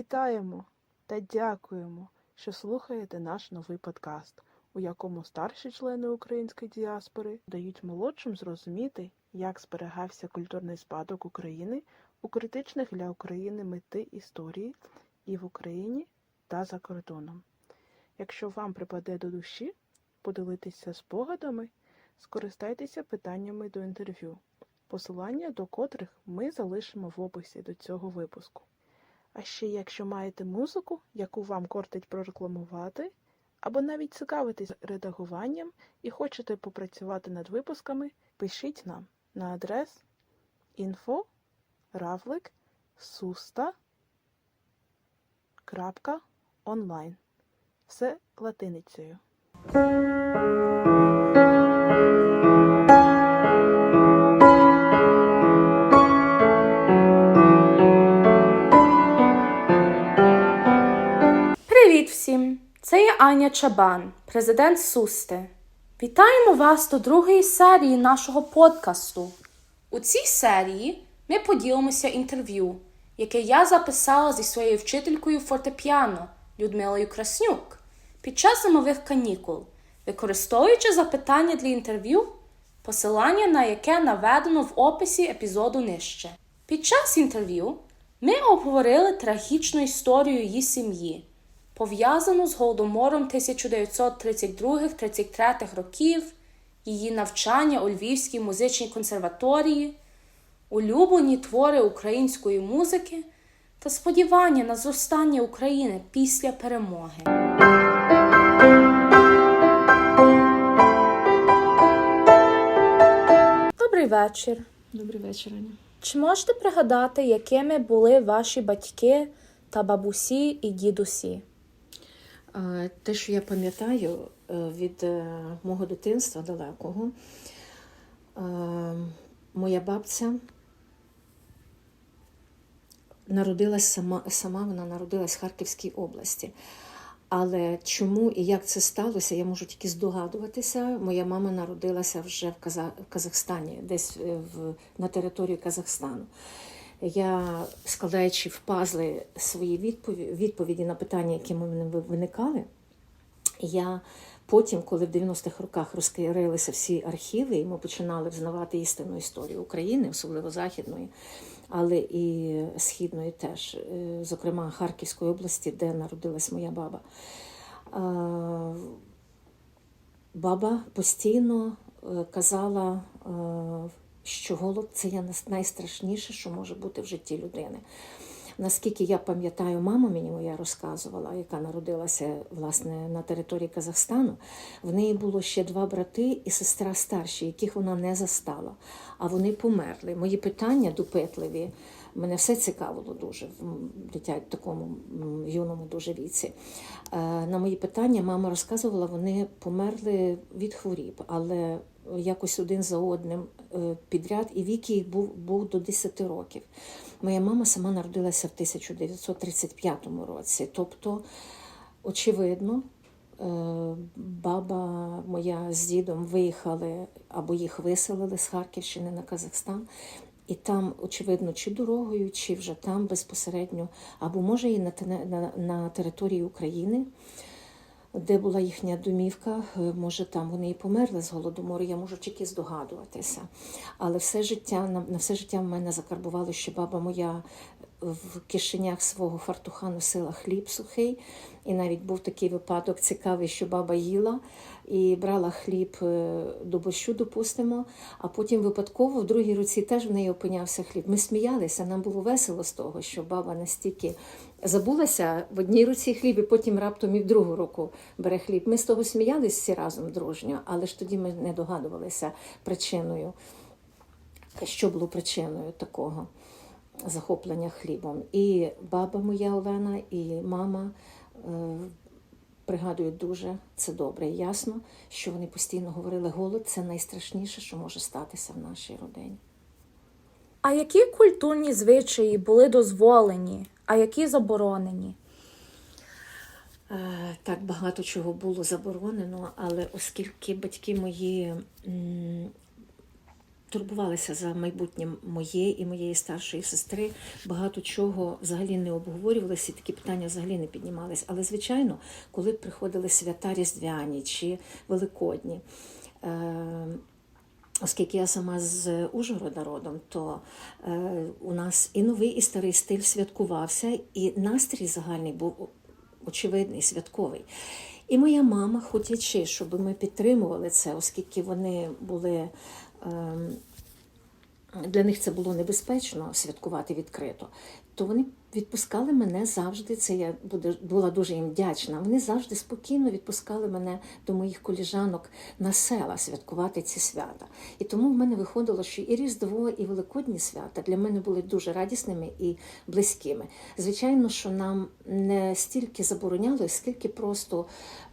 Вітаємо та дякуємо, що слухаєте наш новий подкаст, у якому старші члени української діаспори дають молодшим зрозуміти, як зберігався культурний спадок України у критичних для України мети історії і в Україні та за кордоном. Якщо вам припаде до душі поділитися спогадами, скористайтеся питаннями до інтерв'ю, посилання до котрих ми залишимо в описі до цього випуску. А ще якщо маєте музику, яку вам кортить прорекламувати, або навіть цікавитесь редагуванням і хочете попрацювати над випусками, пишіть нам на адрес info равлик суста. Все латиницею. Всім! Це є Аня Чабан, президент Сусти. Вітаємо вас до другої серії нашого подкасту. У цій серії ми поділимося інтерв'ю, яке я записала зі своєю вчителькою фортепіано Людмилою Краснюк під час зимових канікул, використовуючи запитання для інтерв'ю, посилання на яке наведено в описі епізоду нижче. Під час інтерв'ю ми обговорили трагічну історію її сім'ї, пов'язану з голодомором 1932-33 років, її навчання у Львівській музичній консерваторії, улюблені твори української музики та сподівання на зростання України після перемоги. Добрий вечір. Добрий вечір, Аня. Чи можете пригадати, якими були ваші батьки та бабусі і дідусі? Те, що я пам'ятаю е, від е, мого дитинства далекого, е, моя бабця народилась сама, сама вона народилась в Харківській області. Але чому і як це сталося, я можу тільки здогадуватися. Моя мама народилася вже в, Казахстані, десь в... на території Казахстану. Я, складаючи в пазли свої відповіді, на питання, які в мене виникали, я потім, коли в 90-х роках розкрилися всі архіви, і ми починали взнавати істинну історію України, особливо західної, але і східної теж, е, зокрема Харківської області, де народилась моя баба. Е, Баба постійно е, казала, що голод це є найстрашніше, що може бути в житті людини. Наскільки я пам'ятаю, мама мені моя розказувала, яка народилася власне на території Казахстану. В неї було ще два брати і сестра старші, яких вона не застала. А вони померли. Мої питання допитливі. Мене все цікавило дуже в дитя такому юному дуже віці. Е, На мої питання мама розказувала, вони померли від хворіб, але якось один за одним е, підряд, і вік їх був, був до 10 років. Моя мама сама народилася в 1935 році. Тобто, очевидно, е, баба моя з дідом виїхали або їх виселили з Харківщини на Казахстан. І там, очевидно, чи дорогою, чи вже там безпосередньо, або може і на, на, на території України, де була їхня домівка, е, може там вони і померли з голодомору, я можу тільки здогадуватися. Але все життя, на, все життя в мене закарбувало, що баба моя в кишенях свого фартуха носила хліб сухий. І навіть був такий випадок цікавий, що баба їла і брала хліб е, до борщу, допустимо, а потім випадково в другій руці теж в неї опинявся хліб. Ми сміялися, нам було весело з того, що баба настільки забулася в одній руці хліб, і потім раптом і в другу руку бере хліб. Ми з того сміялися всі разом дружньо, але ж тоді ми не догадувалися причиною, що було причиною такого захоплення хлібом. І баба моя Олена, і мама е, пригадують дуже це добре і ясно, що вони постійно говорили, голод це найстрашніше, що може статися в нашій родині. А які культурні звичаї були дозволені, а які заборонені? Е, Так багато чого було заборонено, але оскільки батьки мої турбувалися за майбутнє моє і моєї старшої сестри. Багато чого взагалі не обговорювалося, і такі питання взагалі не піднімались. Але, звичайно, коли приходили свята Різдвяні чи Великодні. Оскільки я сама з Ужгорода родом, то е, у нас і новий, і старий стиль святкувався, і настрій загальний був очевидний, святковий. І моя мама, хотячи, щоб ми підтримували це, оскільки вони були. Е, для них це було небезпечно святкувати відкрито, то вони відпускали мене завжди. Це я була дуже їм вдячна. Вони завжди спокійно відпускали мене до моїх коліжанок на села святкувати ці свята. І тому в мене виходило, що і Різдво, і Великодні свята для мене були дуже радісними і близькими. Звичайно, що нам не стільки забороняло, скільки просто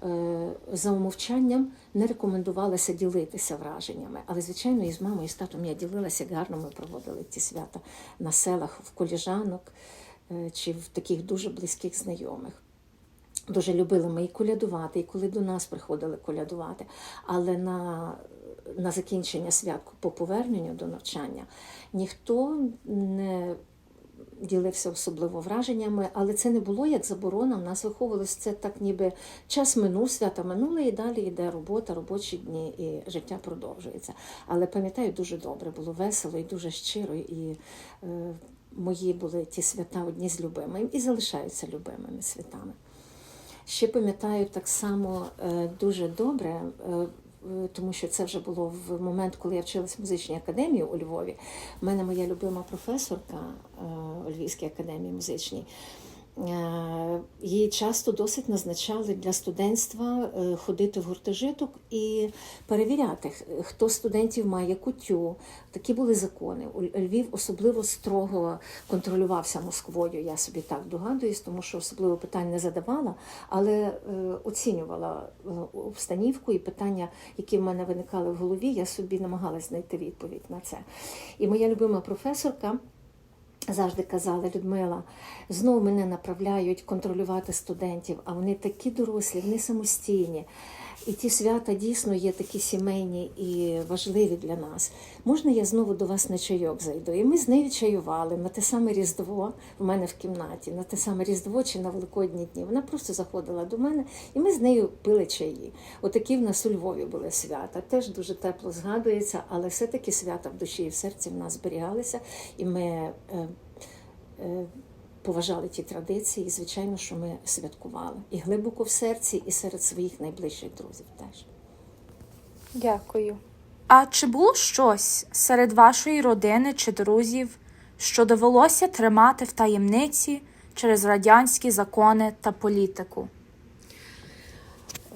е, за умовчанням не рекомендувалося ділитися враженнями. Але, звичайно, і з мамою, і з татом я ділилася, гарно ми проводили ці свята на селах в коліжанок чи в таких дуже близьких знайомих. Дуже любили ми і колядувати, і коли до нас приходили колядувати. Але на, на закінчення свят по поверненню до навчання ніхто не ділився особливо враженнями, але це не було як заборона. В нас виховувалось це так, ніби час минув, свята минули, і далі йде робота, робочі дні, і життя продовжується. Але пам'ятаю, дуже добре, було весело і дуже щиро. І е, мої були ті свята одні з любимими і залишаються любимими святами. Ще пам'ятаю так само е, дуже добре, е, е, тому що це вже було в момент, коли я вчилась в музичній академії у Львові. У мене моя любима професорка Львівській академії музичній. Е, Її часто досить назначали для студентства е, ходити в гуртожиток і перевіряти, хто студентів має кутю. Такі були закони. Львів особливо строго контролювався Москвою. Я собі так догадуюсь, тому що особливо питань не задавала, але е, оцінювала обстанівку і питання, які в мене виникали в голові. Я собі намагалась знайти відповідь на це. І моя любима професорка. Завжди казала Людмила, знову мене направляють контролювати студентів, а вони такі дорослі, вони самостійні. І ті свята дійсно є такі сімейні і важливі для нас. Можна я знову до вас на чайок зайду? І ми з нею чаювали на те саме Різдво в мене в кімнаті, на те саме Різдво чи на Великодні дні. Вона просто заходила до мене, і ми з нею пили чаї. Отакі в нас у Львові були свята. Теж дуже тепло згадується, але все-таки свята в душі і в серці в нас зберігалися, і ми. Е, е, поважали ті традиції, і звичайно, що ми святкували і глибоко в серці, і серед своїх найближчих друзів теж. Дякую. А чи було щось серед вашої родини чи друзів, що довелося тримати в таємниці через радянські закони та політику?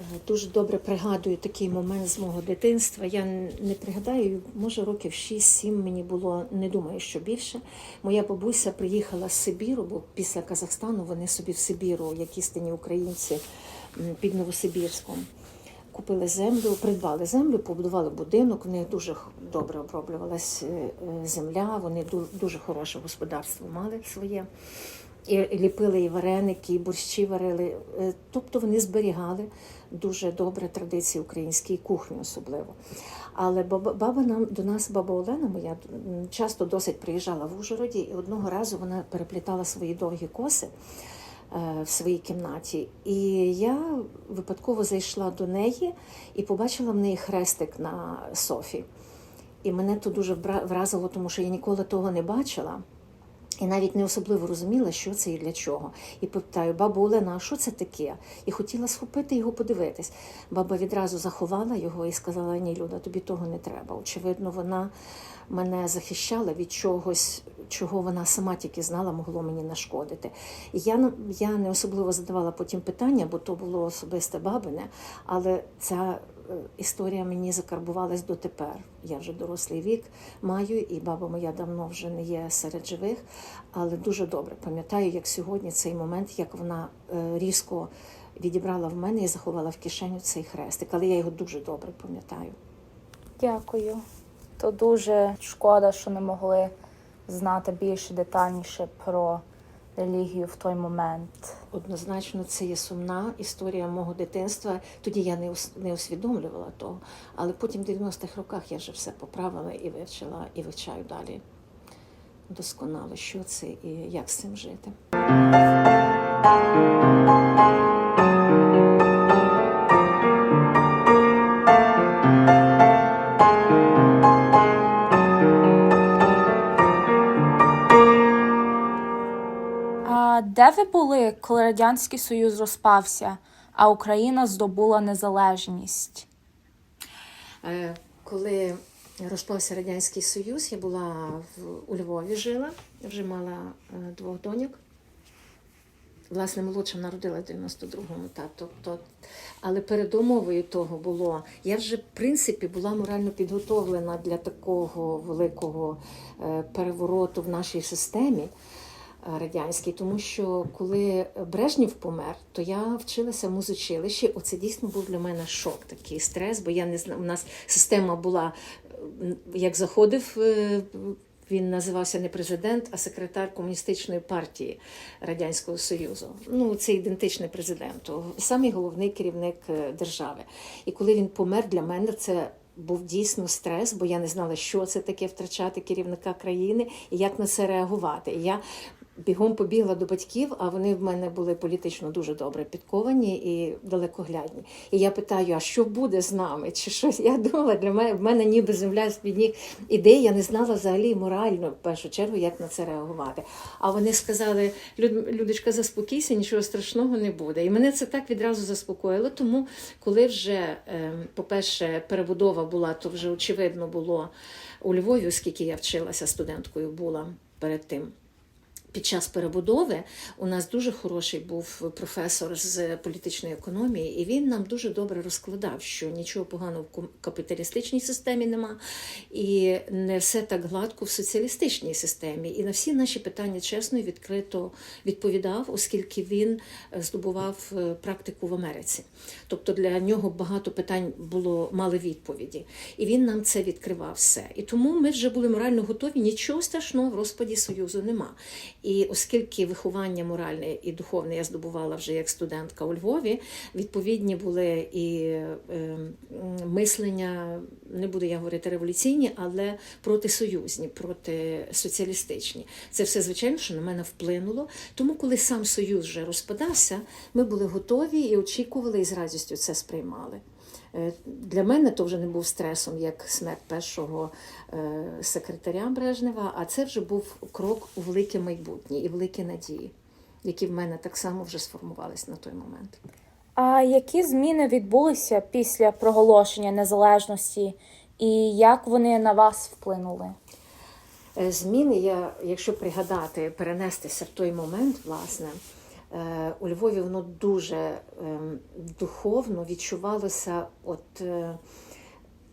Е, Дуже добре пригадую такий момент з мого дитинства. Я не пригадаю, може років 6-7 мені було, не думаю, що більше. Моя бабуся приїхала з Сибіру, бо після Казахстану вони собі в Сибіру, як істинні українці під Новосибірськом. Купили землю, придбали землю, побудували будинок. В них дуже добре оброблювалась е, е, земля. Вони ду- дуже хороше господарство мали своє. І ліпили і вареники, і борщі варили. Е, Тобто вони зберігали дуже добре традиції української кухні, особливо. Але баба, нам до нас, баба Олена моя, часто досить приїжджала в Ужгороді, і одного разу вона переплітала свої довгі коси е, в своїй кімнаті. І я випадково зайшла до неї і побачила в неї хрестик на софі. І мене то дуже вра- вразило, тому що я ніколи того не бачила. І навіть не особливо розуміла, що це і для чого. І питаю, бабу Олена, а що це таке? І хотіла схопити його подивитись. Баба відразу заховала його і сказала: Ні, Люда, тобі того не треба. Очевидно, вона мене захищала від чогось, чого вона сама тільки знала, могло мені нашкодити. І я, я не особливо задавала потім питання, бо то було особисте бабине, але ця історія мені закарбувалась дотепер. Я вже дорослий вік маю, і баба моя давно вже не є серед живих, але дуже добре пам'ятаю, як сьогодні цей момент, як вона е, різко відібрала в мене і заховала в кишеню цей хрестик. Але я його дуже добре пам'ятаю. Дякую. То дуже шкода, що не могли знати більше детальніше про релігію в той момент. однозначно це є сумна історія мого дитинства. Тоді я не не усвідомлювала того. Але потім в 90-х роках я вже все поправила і вивчила, і вивчаю далі досконало, що це і як з цим жити. Де ви були, коли Радянський Союз розпався, а Україна здобула незалежність? Е, Коли розпався Радянський Союз, я була в, у Львові жила, вже мала е, двох доньок. Власне, молодша народила в 92-му, та, тобто, але передумовою того було, я вже, в принципі, була морально підготовлена для такого великого е, перевороту в нашій системі радянській, тому що коли Брежнєв помер, то я вчилася в музичилищі. Оце дійсно був для мене шок, такий стрес, бо я не знаю, у нас система була, як заходив. е, Він називався не президент, а секретар комуністичної партії Радянського Союзу. Ну, це ідентичний президенту, самий головний керівник е, держави. І коли він помер, для мене це був дійсно стрес, бо я не знала, що це таке втрачати керівника країни і як на це реагувати. Я бігом побігла до батьків, а вони в мене були політично дуже добре підковані і далекоглядні. І я питаю: а що буде з нами? Чи щось? Я думала, для мене в мене ніби земля з-під ніг ідей. Я не знала взагалі морально в першу чергу, як на це реагувати. А вони сказали: «Люд- Людочка, заспокійся, нічого страшного не буде. І мене це так відразу заспокоїло. Тому, коли вже, ем, по-перше, перебудова була, то вже очевидно було у Львові, оскільки я вчилася студенткою була перед тим. Під час перебудови у нас дуже хороший був професор з політичної економії, і він нам дуже добре розкладав, що нічого поганого в капіталістичній системі нема, і не все так гладко в соціалістичній системі. І на всі наші питання чесно і відкрито відповідав, оскільки він е, здобував е, практику в Америці. Тобто для нього багато питань було мали відповіді, і він нам це відкривав все. І тому ми вже були морально готові. Нічого страшного в розпаді союзу нема. І оскільки виховання моральне і духовне я здобувала вже як студентка у Львові, відповідні були і е, мислення, не буду я говорити революційні, але протисоюзні, протисоціалістичні. Це все, звичайно, що на мене вплинуло. Тому, коли сам Союз вже розпадався, ми були готові і очікували, і з радістю це сприймали. Е, Для мене то вже не був стресом, як смерть першого е, секретаря Брежнева, а це вже був крок у велике майбутнє і великі надії, які в мене так само вже сформувались на той момент. А які зміни відбулися після проголошення незалежності, і як вони на вас вплинули? Е, Зміни, я, якщо пригадати, перенестися в той момент, власне, у Львові воно дуже ем, духовно відчувалося, от е,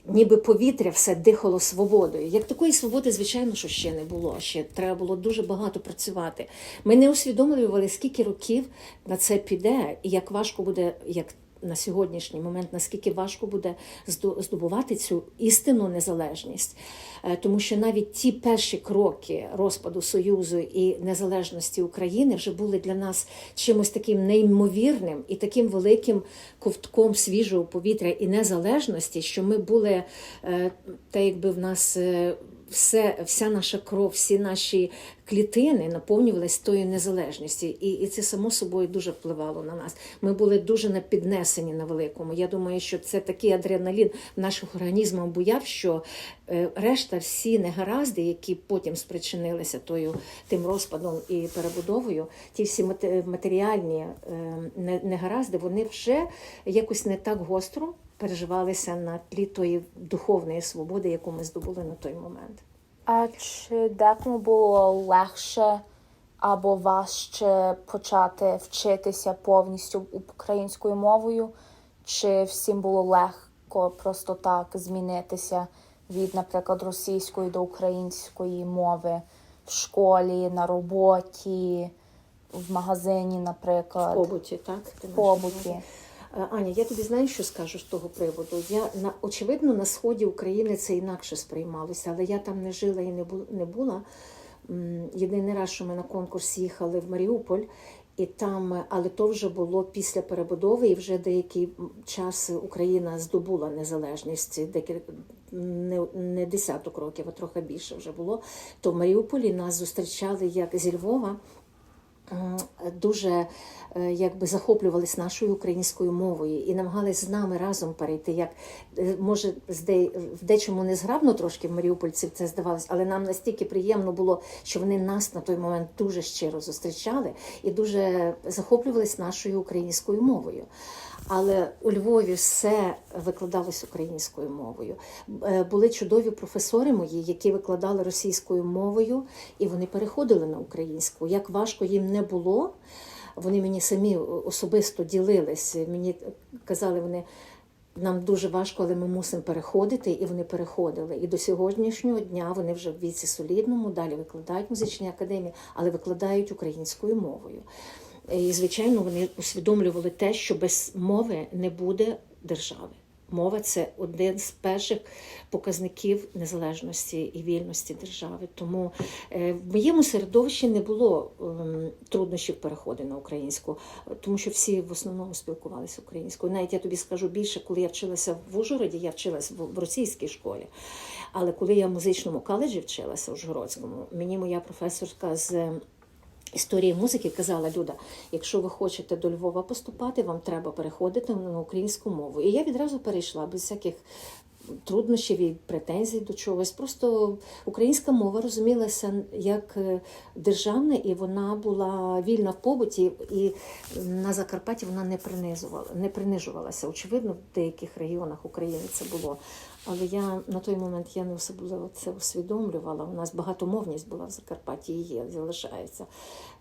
ніби повітря все дихало свободою. Як такої свободи, звичайно, що ще не було. Ще треба було дуже багато працювати. Ми не усвідомлювали, скільки років на це піде, і як важко буде, як на сьогоднішній момент, наскільки важко буде здо- здобувати цю істинну незалежність. Е, Тому що навіть ті перші кроки розпаду Союзу і незалежності України вже були для нас чимось таким неймовірним і таким великим ковтком свіжого повітря і незалежності, що ми були е, та якби в нас. Все, вся наша кров, всі наші клітини наповнювалися тою незалежністю, і, і це само собою дуже впливало на нас. Ми були дуже на піднесені на великому. Я думаю, що це такий адреналін наших організмах буяв, що е, решта всі негаразди, які потім спричинилися тою тим розпадом і перебудовою, ті всі мате- матеріальні е, негаразди, вони вже якось не так гостро переживалися на тлі тої духовної свободи, яку ми здобули на той момент. А чи декому було легше або важче почати вчитися повністю українською мовою? Чи всім було легко просто так змінитися від, наприклад, російської до української мови в школі, на роботі, в магазині, В наприклад, побуті, так? В побуті? Е, Аня, я тобі знаю, що скажу з того приводу. Я на очевидно на сході України це інакше сприймалося, але я там не жила і не була. Єдиний раз, що ми на конкурс їхали в Маріуполь, І там, е, але то вже було після перебудови, і вже деякий час Україна здобула незалежність, декілька не, не десяток років, а трохи більше вже було. То в Маріуполі нас зустрічали як зі Львова. М, Дуже е, якби захоплювались нашою українською мовою і намагались з нами разом перейти. Як е, може в дечому незграбно трошки в маріупольців це здавалось, але нам настільки приємно було, що вони нас на той момент дуже щиро зустрічали і дуже захоплювались нашою українською мовою. Але у Львові все викладалось українською мовою. Е, Були чудові професори мої, які викладали російською мовою, і вони переходили на українську. Як важко їм не було, вони мені самі особисто ділились. Мені казали вони. Нам дуже важко, але ми мусимо переходити, і вони переходили. І до сьогоднішнього дня вони вже в віці солідному, далі викладають в музичній академії, але викладають українською мовою. І, звичайно, вони усвідомлювали те, що без мови не буде держави. Мова це один з перших показників незалежності і вільності держави. Тому е, в моєму середовищі не було ем, труднощів переходу на українську, тому що всі в основному спілкувалися українською. Навіть я тобі скажу більше, коли я вчилася в Ужгороді, я вчилася в, в російській школі. Але коли я в музичному коледжі вчилася у Ужгородському, мені моя професорка з історії музики казала Люда, якщо ви хочете до Львова поступати, вам треба переходити на українську мову. І я відразу перейшла без всяких труднощів і претензій до чогось. Просто українська мова розумілася як е, державна, і вона була вільна в побуті, і на Закарпатті вона не принизувала, не принижувалася. Очевидно, в деяких регіонах України це було. Але я на той момент я не особливо це усвідомлювала. У нас багатомовність була в Закарпатті і є, залишається.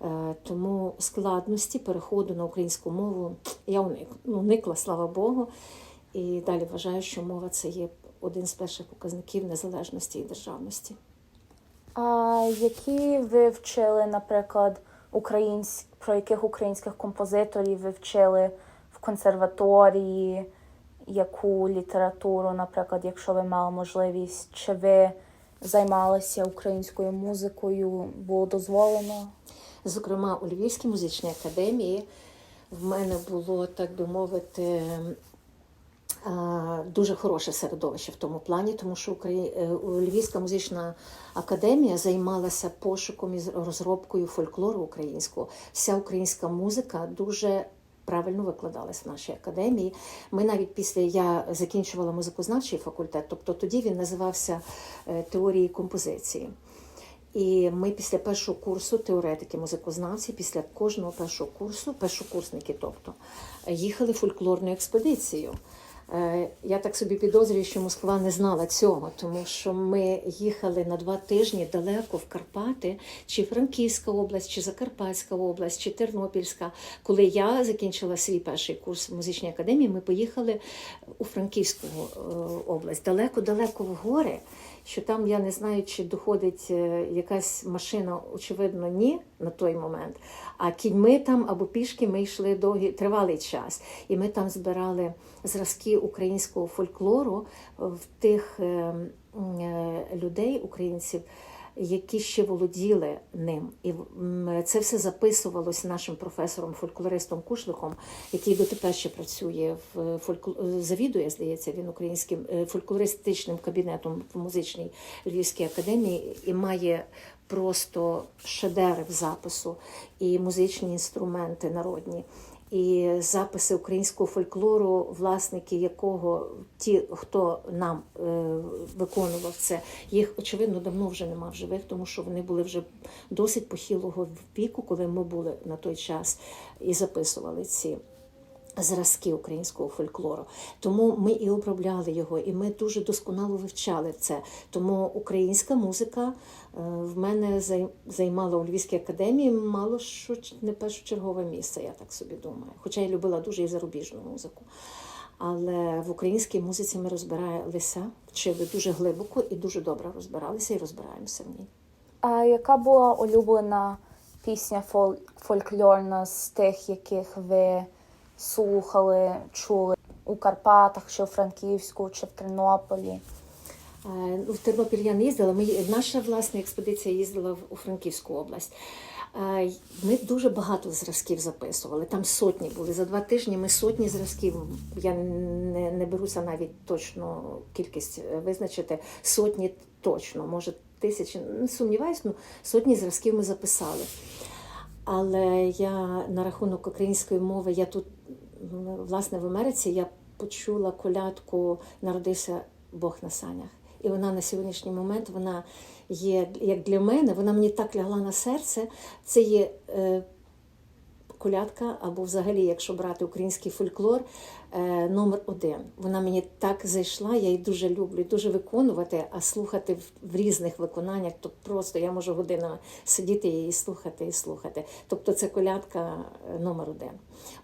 Е, Тому складності переходу на українську мову я ну, уникла, слава Богу. І далі вважаю, що мова це є один з перших показників незалежності і державності. А які ви вчили, наприклад, українсь... про яких українських композиторів ви вчили в консерваторії, яку літературу, наприклад, якщо ви мали можливість, чи ви займалися українською музикою, було дозволено? Зокрема, у Львівській музичній академії в мене було, так би мовити, дуже хороше середовище в тому плані, тому що е, Львівська музична академія займалася пошуком і розробкою фольклору українського. Вся українська музика дуже правильно викладалась в нашій академії. Ми навіть після я закінчувала музикознавчий факультет, тобто тоді він називався е, теорії композиції. І ми після першого курсу теоретики музикознавці, після кожного першого курсу, першокурсники, тобто, їхали фольклорною експедицією. Е, Я так собі підозрюю, що Москва не знала цього, тому що ми їхали на два тижні далеко в Карпати, чи Франківська область, чи Закарпатська область, чи Тернопільська. Коли я закінчила свій перший курс в музичній академії, ми поїхали у Франківську е, область, далеко-далеко в гори. Що там я не знаю, чи доходить е, якась машина, очевидно, ні на той момент. А кіньми там або пішки ми йшли довгий тривалий час. І ми там збирали зразки українського фольклору в тих е, е, людей, українців, які ще володіли ним. І це все записувалось нашим професором, фольклористом Кушликом, який дотепер ще працює в фолькло... завідує, здається, він українським е, фольклористичним кабінетом в музичній Львівській академії і має просто шедевр запису і музичні інструменти народні. І записи українського фольклору, власники якого ті, хто нам е, виконував це, їх очевидно давно вже нема в живих, тому що вони були вже досить похилого віку, коли ми були на той час і записували ці зразки українського фольклору. Тому ми і обробляли його, і ми дуже досконало вивчали це. Тому українська музика е, в мене займала у Львівській академії мало що не першочергове місце, я так собі думаю. Хоча я любила дуже і зарубіжну музику. Але в українській музиці ми розбиралися, вчили дуже глибоко і дуже добре розбиралися і розбираємося в ній. А яка була улюблена пісня фол... фольклорна з тих, яких ви слухали, чули у Карпатах, чи у Франківську, чи в Тернополі? Е, ну, В Тернопіль я не їздила. Ми, наша власна експедиція їздила у Франківську область. Е, Ми дуже багато зразків записували. Там сотні були. За два тижні ми сотні зразків. Я не, не беруся навіть точно кількість е, визначити. Сотні точно, може тисячі, не сумніваюсь, ну сотні зразків ми записали. Але я на рахунок української мови, я тут, власне, в Америці я почула колядку Народився Бог на санях. І вона на сьогоднішній момент вона є як для мене, вона мені так лягла на серце. Це є е, колядка, або взагалі, якщо брати український фольклор, номер один. Вона мені так зайшла, я її дуже люблю, дуже виконувати, а слухати в, різних виконаннях, то просто я можу годинами сидіти її слухати і слухати. Тобто це колядка е, номер один.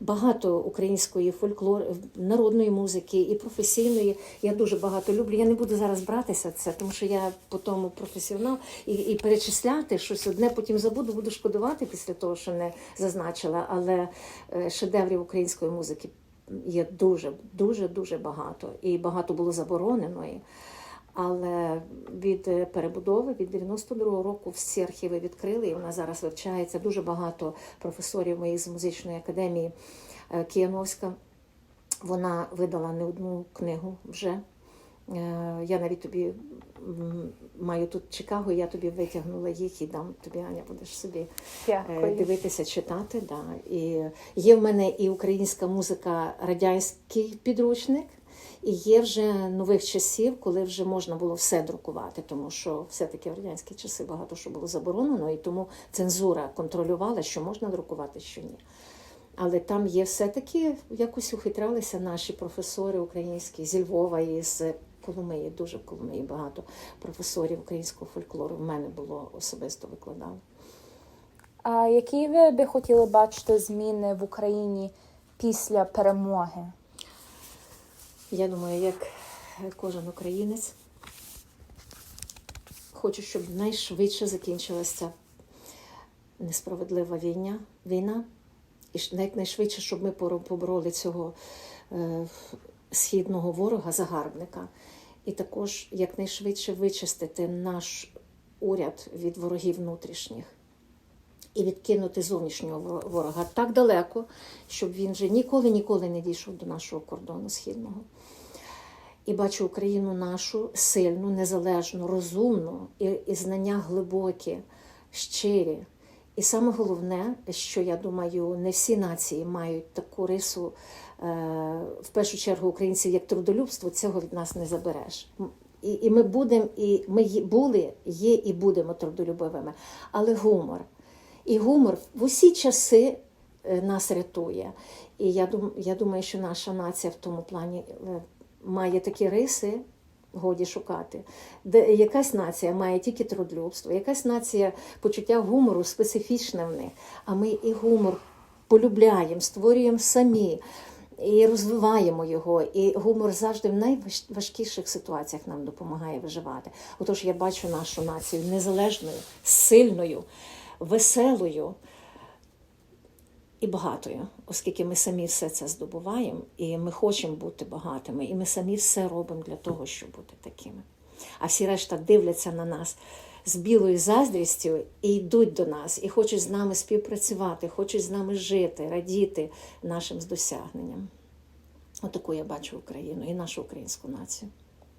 Багато української фольклор, народної музики і професійної. Я дуже багато люблю. Я не буду зараз братися це, тому що я по тому професіонал і, і перечисляти щось одне, потім забуду, буду шкодувати після того, що не зазначила. Але е, шедеврів української музики є дуже, дуже, дуже багато. І багато було забороненої. Але від е, перебудови, від 92-го року всі архіви відкрили, і вона зараз вивчається. Дуже багато професорів моїх з музичної академії Кіяновська Кияновська. Вона видала не одну книгу вже. Е, Я навіть тобі маю тут Чикаго, я тобі витягнула їх і дам тобі, Аня, будеш собі е, Дякую. дивитися, читати. Да. І є в мене і українська музика, радянський підручник, і є вже нових часів, коли вже можна було все друкувати, тому що все-таки в радянські часи багато що було заборонено, і тому цензура контролювала, що можна друкувати, що ні. Але там є все-таки якось ухитралися наші професори українські зі Львова і з Коломиї, дуже в Коломиї багато професорів українського фольклору в мене було особисто викладали. А які ви би хотіли бачити зміни в Україні після перемоги? Я думаю, як кожен українець, хочу, щоб найшвидше закінчилася несправедлива війна, війна і якнайшвидше, щоб ми побороли цього е, східного ворога, загарбника, і також якнайшвидше вичистити наш уряд від ворогів внутрішніх і відкинути зовнішнього ворога так далеко, щоб він вже ніколи ніколи не дійшов до нашого кордону східного. І бачу Україну нашу сильну, незалежну, розумну, і, і знання глибокі, щирі. І саме головне, що я думаю, не всі нації мають таку рису, в першу чергу українців, як трудолюбство, цього від нас не забереш. І, і ми будемо, і ми були, є і будемо трудолюбивими. Але гумор. І гумор в усі часи е, нас рятує. І я, дум, я думаю, що наша нація в тому плані е, має такі риси, годі шукати. Де якась нація має тільки трудлюбство, якась нація почуття гумору специфічне в них. А ми і гумор полюбляємо, створюємо самі. І розвиваємо його, і гумор завжди в найважкіших ситуаціях нам допомагає виживати. Отож, я бачу нашу націю незалежною, сильною, веселою і багатою, оскільки ми самі все це здобуваємо, і ми хочемо бути багатими, і ми самі все робимо для того, щоб бути такими. А всі решта дивляться на нас з білою заздрістю і йдуть до нас, і хочуть з нами співпрацювати, хочуть з нами жити, радіти нашим досягненням. Отаку я бачу Україну і нашу українську націю.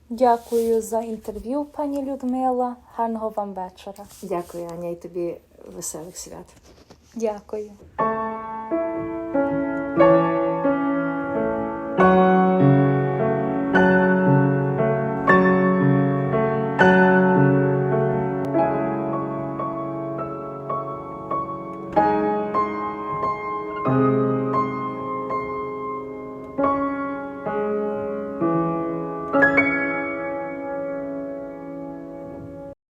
Дякую за інтерв'ю, пані Людмила. Гарного вам вечора. Дякую, Аня, і тобі веселих свят. Дякую.